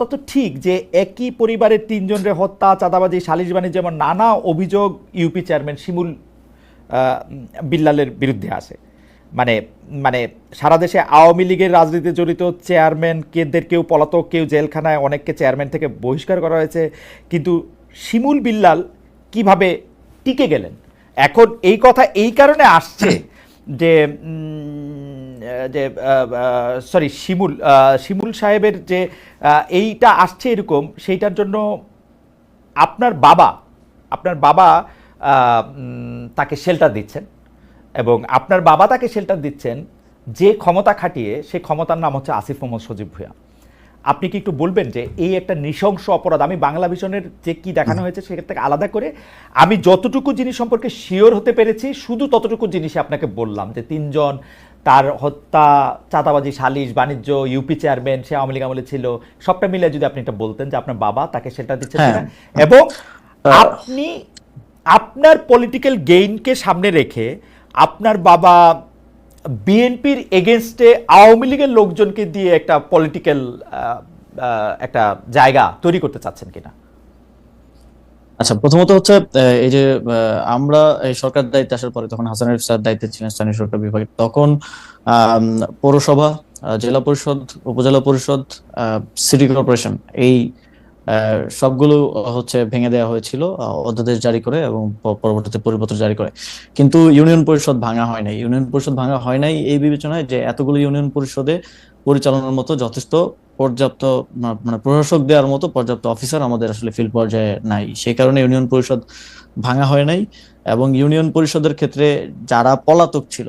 তত ঠিক যে একই পরিবারের তিনজনের হত্যা, চাঁদাবাজি সালিশ বাণিজ্য যেমন নানা অভিযোগ ইউপি চেয়ারম্যান শিমুল বিল্লালের বিরুদ্ধে আসে মানে মানে সারা দেশে আওয়ামী লীগের রাজনীতিতে জড়িত চেয়ারম্যান কেদের কেউ, পলাতক কেউ, জেলখানায় অনেককে চেয়ারম্যান থেকে বহিষ্কার করা হয়েছে। কিন্তু শিমুল বিল্লাল কীভাবে টিকে গেলেন? এখন এই কথা এই কারণে আসছে যে যে সরি শিমুল শিমুল সাহেবের যে এইটা আসছে এরকম, সেইটার জন্য আপনার বাবা আপনার বাবা তাকে শেল্টার দিচ্ছেন এবং আপনার বাবা তাকে শেল্টার দিচ্ছেন যে ক্ষমতা খাটিয়ে সেই ক্ষমতার নাম হচ্ছে আসিফ মোহাম্মদ সজীব ভূয়া আপনি কি একটু বলবেন যে এই একটা নৃশংস অপরাধ আমি বাংলা ভিশনের যে কি দেখানো হয়েছে সেখান থেকে আলাদা করে আমি যতটুকু জিনিস সম্পর্কে শিওর হতে পেরেছি শুধু ততটুকু জিনিসই আপনাকে বললাম যে তিনজন তার হত্যা চাঁদাবাজি সালিশ বাণিজ্য ইউপি চেয়ারম্যান সে আওয়ামী লীগ আমলে ছিল সবটা মিলে যদি আপনি এটা বলতেন যে আপনার বাবা তাকে সেটা দিচ্ছে হ্যাঁ। এবং আপনি আপনার পলিটিক্যাল গেইনকে সামনে রেখে আপনার বাবা বিএনপির এগেনস্টে আওয়ামী লীগের লোকজনকে দিয়ে একটা পলিটিক্যাল একটা জায়গা তৈরি করতে চাচ্ছেন কিনা? আচ্ছা প্রথমত হচ্ছে এই যে আমরা এই সরকার দায়িত্বে আসার পরে তখন হাসানের স্যার দায়িত্বে ছিলেন স্থানীয় সরকার বিভাগে, তখন পৌরসভা জেলা পরিষদ, উপজেলা পরিষদ সিটি কর্পোরেশন এই সবগুলো হচ্ছে ভেঙে দেওয়া হয়েছিল অধ্যাদেশ জারি করে এবং পরবর্তীতে পরিপত্র জারি করে। কিন্তু ইউনিয়ন পরিষদ ভাঙা হয় নাই। ইউনিয়ন পরিষদ ভাঙা হয় নাই এই বিবেচনায় যে এতগুলো ইউনিয়ন পরিষদে পরিচালনার মতো যথেষ্ট পর্যাপ্ত মানে প্রশাসক দেওয়ার মতো পর্যাপ্ত অফিসার আমাদের আসলে ফিল্ড পর্যায়ে নাই। সেই কারণে ইউনিয়ন পরিষদ ভাঙা হয় নাই এবং ইউনিয়ন পরিষদের ক্ষেত্রে যারা পলাতক ছিল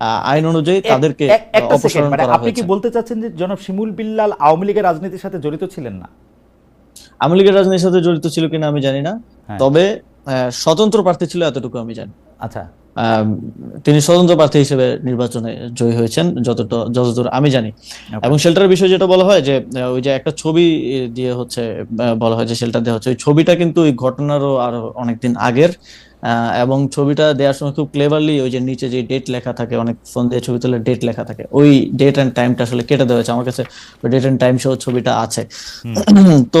আইন অনুযায়ী তাদেরকে একটা অপসারণ করা হয়েছে করা আপনি কি বলতে চাচ্ছেন যে জনাব শিমুল বিল্লাল আওয়ামী লীগের রাজনীতির সাথে জড়িত ছিলেন না? আওয়ামী লীগের রাজনীতির সাথে জড়িত ছিল কিনা আমি জানি না। হ্যাঁ। তবে স্বতন্ত্র প্রার্থী ছিল এতটুকু আমি জানি। আচ্ছা। তিনি স্বতন্ত্র প্রার্থী হিসেবে নির্বাচনে জয়ী হয়েছেন যতটা যতদূর আমি জানি। এবং শেল্টারের বিষয়ে যেটা বলা হয় যে ওই যে একটা ছবি দিয়ে হচ্ছে বলা হয় যে শেল্টার দেওয়া হচ্ছে। ওই ছবিটা কিন্তু ওই ঘটনারও আরও অনেকদিন আগের আহ, এবং ছবিটা দেওয়ার সময় খুব ক্লেভারলি ওই যে নিচে যে ডেট লেখা থাকে অনেক ফোন দিয়ে ছবি তুলে ডেট লেখা থাকে ওই ডেট এন্ড টাইমটা আসলে কেটে দেওয়া হয়েছে। আমার কাছে ডেট এন্ড টাইম সহ ছবিটা আছে। তো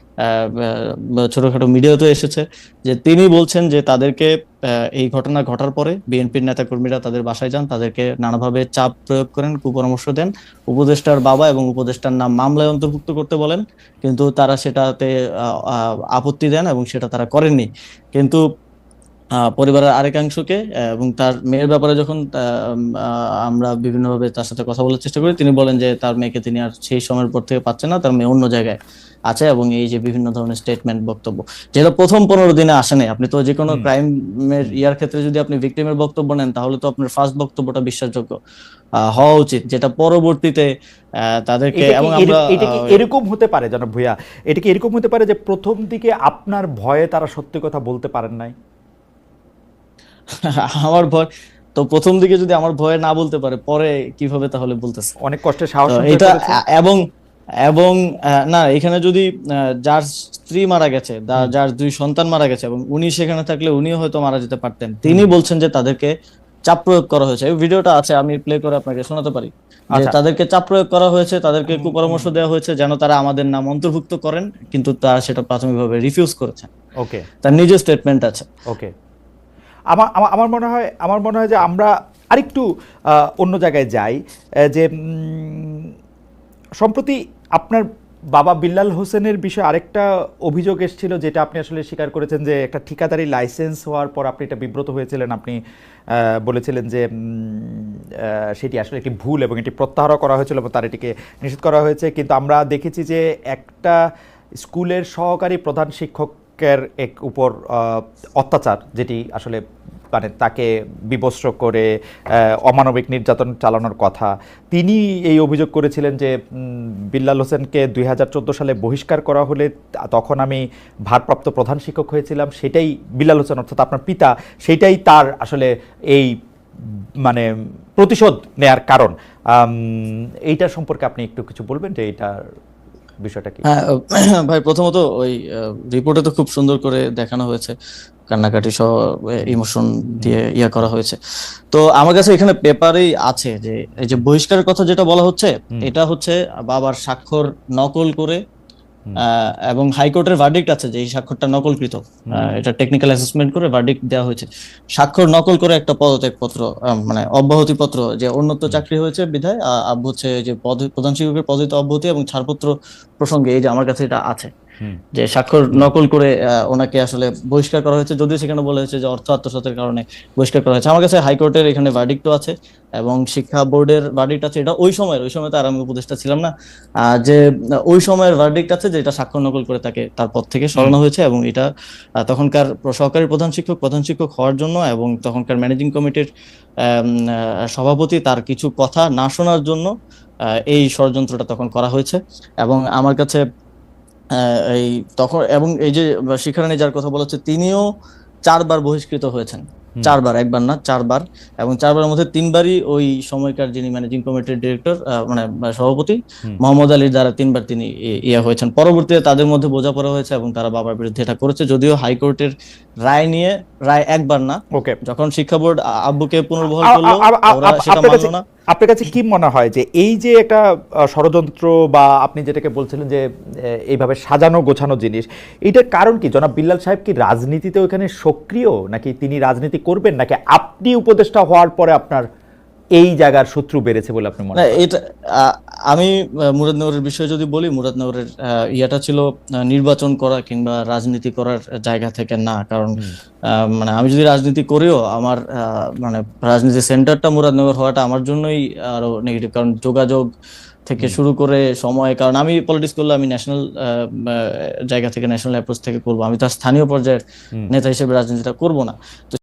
ছোটখাটো মিডিয়াতে এসেছে যে তিনি বলছেন যে তাদেরকে এই ঘটনা ঘটার পরে বিএনপির নেতাকর্মীরা তাদের বাসায় যান, তাদেরকে নানাভাবে চাপ প্রয়োগ করেন, কুপরামর্শ দেন। উপদেষ্টার বাবা এবং উপদেষ্টার নাম মামলায় অন্তর্ভুক্ত করতে বলেন, কিন্তু তারা সেটাতে আপত্তি দেন এবং সেটা তারা করেননি। কিন্তু পরিবারের আরেকাংশকে এবং তার মেয়ের ব্যাপারে যখন আমরা বিভিন্নভাবে তার সাথে কথা বলার চেষ্টা করি তিনি বলেন যে তার মেয়েকে তিনি আর সেই সময়ের পর থেকে পাচ্ছেন না তার মেয়ে অন্য জায়গায় আছে এবং এই যে বিভিন্ন ধরনের স্টেটমেন্ট বক্তব্য যেটা প্রথম পনেরো দিনে আসে নাই। আপনি তো যে কোনো। ক্রাইমের ইয়ার ক্ষেত্রে যদি আপনি ভিকটিমের বক্তব্য নেন তাহলে তো আপনার ফার্স্ট বক্তব্যটা বিশ্বাসযোগ্য আহ, হওয়া উচিত যেটা পরবর্তীতে আহ, তাদেরকে এবং আমরা এরকম হতে পারে জনাব ভুইয়া এটা কি এরকম হতে পারে যে প্রথম দিকে আপনার ভয়ে তারা সত্যি কথা বলতে পারেন নাই? আমার ভয়। তো প্রথম দিকে যদি আমার ভয়ে না বলতে পারে পরে কীভাবে তাহলে বলতেছে? অনেক কষ্টে সাহস এটা এবং এবং না এখানে যদি যার স্ত্রী মারা গেছে যার দুই সন্তান মারা গেছে এবং উনি সেখানে থাকলে উনিও হয়তো মারা যেতে পারতেন তিনি বলছেন যে তাদেরকে চাপ প্রয়োগ করা হয়েছে। এই ভিডিওটা আছে আমি প্লে করে আপনাকে শোনাতে পারি। আচ্ছা। তাদেরকে চাপ প্রয়োগ করা হয়েছে তাদেরকে কুপরামর্শ দেওয়া হয়েছে যেন তারা আমাদের নাম অন্তর্ভুক্ত করেন কিন্তু তারা সেটা প্রাথমিকভাবে রিফিউজ করেছেন ওকে তার নিজের স্টেটমেন্ট আছে। ওকে আমার আমার- মনে হয়, আমার মনে হয় যে আমরা আরেকটু অন্য জায়গায় যাই যে সম্প্রতি আপনার বাবা বিল্লাল হোসেনের বিষয়ে আরেকটা অভিযোগ এসেছিল যেটা আপনি আসলে স্বীকার করেছেন যে একটা ঠিকাদারি লাইসেন্স হওয়ার পর আপনি এটা বিব্রত হয়েছিলেন। আপনি বলেছিলেন যে সেটি আসলে একটি ভুল এবং এটি প্রত্যাহারও করা হয়েছিল এবং তার এটিকে নিষেধ করা হয়েছে। কিন্তু আমরা দেখেছি যে একটা স্কুলের সহকারী প্রধান শিক্ষকের এক উপর অত্যাচার যেটি আসলে মানে তাকে বিবস্ত্র করে অমানবিক নির্যাতন চালানোর কথা। তিনি এই অভিযোগ করেছিলেন যে বিল্লাল হোসেনকে দুই হাজার চোদ্দ সালে বহিষ্কার করা হলে তখন আমি ভারপ্রাপ্ত প্রধান শিক্ষক হয়েছিলাম, সেটাই বিল্লাল হোসেন অর্থাৎ আপনার পিতা, সেটাই তার আসলে এই মানে প্রতিশোধ নেয়ার কারণ। এইটা সম্পর্কে আপনি একটু কিছু বলবেন যে এইটার বিষয়টা কি? হ্যাঁ ভাই প্রথমত ওই রিপোর্টে তো খুব সুন্দর করে দেখানো হয়েছে। কান্নাকাটি সহ ইমোশন দিয়ে ইয়া করা হয়েছে। তো আমার কাছে এখানে পেপারেই আছে যে এই যে বহিষ্কারের কথা যেটা বলা হচ্ছে এটা হচ্ছে বাবার স্বাক্ষর নকল করে এবং হাইকোর্টের ভার্ডিক্ট আছে যে এই স্বাক্ষরটা নকলকৃত। এটা টেকনিক্যাল অ্যাসেসমেন্ট করে ভার্ডিক্ট দেওয়া হয়েছে। স্বাক্ষর নকল করে একটা পদত্যাগ পত্র মানে অব্যাহতি পত্র যে অন্যত্র চাকরি হয়েছে বিধায় হচ্ছে যে পদ প্রধান শিক্ষকের পদে অব্যাহতি এবং ছাড়পত্র প্রসঙ্গে এই যে আমার কাছে এটা আছে। যে স্বাক্ষর নকল করে আহ, ওনাকে আসলে বহিষ্কার করা হয়েছে। যদিও সেখানে বলা হয়েছে যে অর্থ আত্মসাতের কারণে বহিষ্কার করা হয়েছে। আমার কাছে হাইকোর্টের এখানে ভার্ডিক্টও আছে এবং শিক্ষা বোর্ডের ভার্ডিক্ট আছে। এটা ওই সময়ের ওই সময় তো আর আমি উপদেষ্টা ছিলাম না। যে ওই সময়ের ভার্ডিক্ট আছে যে এটা স্বাক্ষর নকল করে তাকে তার পদ থেকে সরানো হয়েছে এবং এটা তখনকার সহকারী প্রধান শিক্ষক প্রধান শিক্ষক হওয়ার জন্য এবং তখনকার ম্যানেজিং কমিটির সভাপতি তার কিছু কথা না শোনার জন্য এই ষড়যন্ত্রটা তখন করা হয়েছে। এবং আমার কাছে এই তখন এবং এই যে শিক্ষারানী যার কথা বলা হচ্ছে তিনিও চারবার বহিষ্কৃত হয়েছেন। চারবার একবার না চারবার। এবং চারবারের মধ্যে তিনবারই ওই সময়কার যিনি ম্যানেজিং কমিটির ডিরেক্টর মানে সভাপতি হুম। মোহাম্মদ আলীর দ্বারা তিনবার তিনি ইয়ে হয়েছেন। পরবর্তীতে তাদের মধ্যে বোঝাপড়া হয়েছে এবং তারা বাবার বিরুদ্ধে এটা করেছে। যদিও হাইকোর্টের রায় নিয়ে রায় একবার না ওকে। যখন শিক্ষা বোর্ড আব্বুকে পুনর্বহাল করল সেটা মানলো না। আপনার কাছে কি মনে হয় যে এই যে একটা ষড়যন্ত্র বা আপনি যেটাকে বলছিলেন যে এইভাবে সাজানো গোছানো জিনিস, এটার কারণ কি? জনাব বিল্লাল সাহেব কি রাজনীতিতে ওখানে সক্রিয়? নাকি তিনি রাজনীতি করবেন? নাকি আপনি উপদেষ্টা হওয়ার পরে আপনার এই জায়গার শত্রু বেড়েছে বলে আপনি মনে? এটা আমি মুরাদনগরের বিষয়ে যদি বলি মুরাদনগরের ইয়াটা ছিল নির্বাচন করা কিংবা রাজনীতি করার জায়গা থেকে না কারণ মানে আমি যদি রাজনীতি করিও আমার মানে রাজনীতি সেন্টারটা মুরাদনগর হওয়াটা আমার জন্যই আরও নেগেটিভ কারণ যোগাযোগ থেকে শুরু করে সময় কারণ আমি পলিটিক্স করলে আমি ন্যাশনাল জায়গা থেকে ন্যাশনাল অ্যাপ্রোচ থেকে করব। আমি তার স্থানীয় পর্যায়ের নেতা হিসেবে রাজনীতিটা করব না। তো